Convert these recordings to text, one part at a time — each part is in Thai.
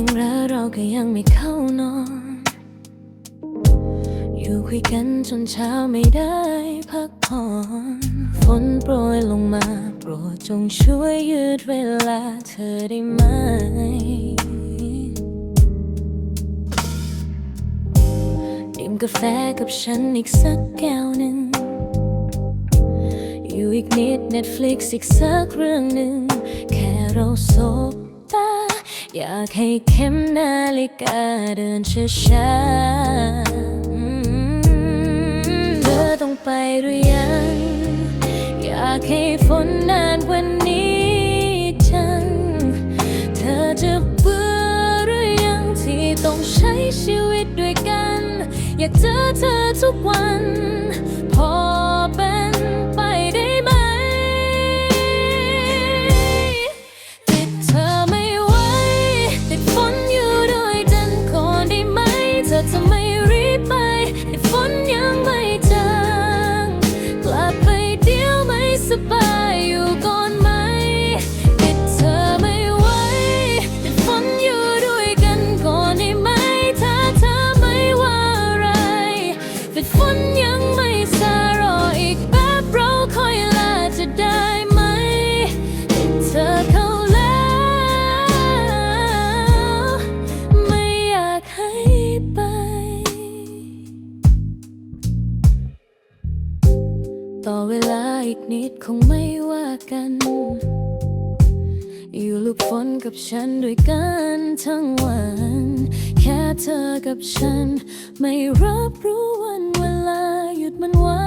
ม่งแล้วเราก็ยังไม่เข้านอน อยู่คุยกันจนเช้าไม่ได้พักผ่อน ฝนโปรยลงมา โปรดจงช่วยยืดเวลาเธอได้ไหม ดื่มกาแฟกับฉันอีกสักแก้วหนึ่ง อยู่อีกนิด Netflix อีกสักเรื่องหนึ่ง แค่เราสบ อยากให้เข็มนาฬิกาเดินช้าๆเธอต้องไปหรือยัง อยากให้ฝนนานกว่านี้จัง เธอจะเบื่อหรือยังที่ต้องใช้ชีวิตด้วยกัน อยากเจอเธอทุกวัน ต่อเวลาอีกนิดคงไม่ว่ากัน อยู่ลูกฝนกับฉันด้วยกันทั้งวัน แค่เธอกับฉัน ไม่รับรู้วันเวลาหยุดมันไว้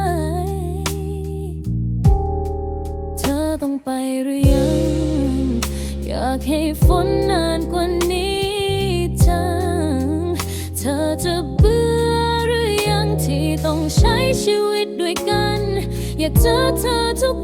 เธอต้องไปหรือยัง อยากให้ฝนนานกว่านี้ ต้องใช้ชีวิตด้วยกัน อยากเจอเธอทุก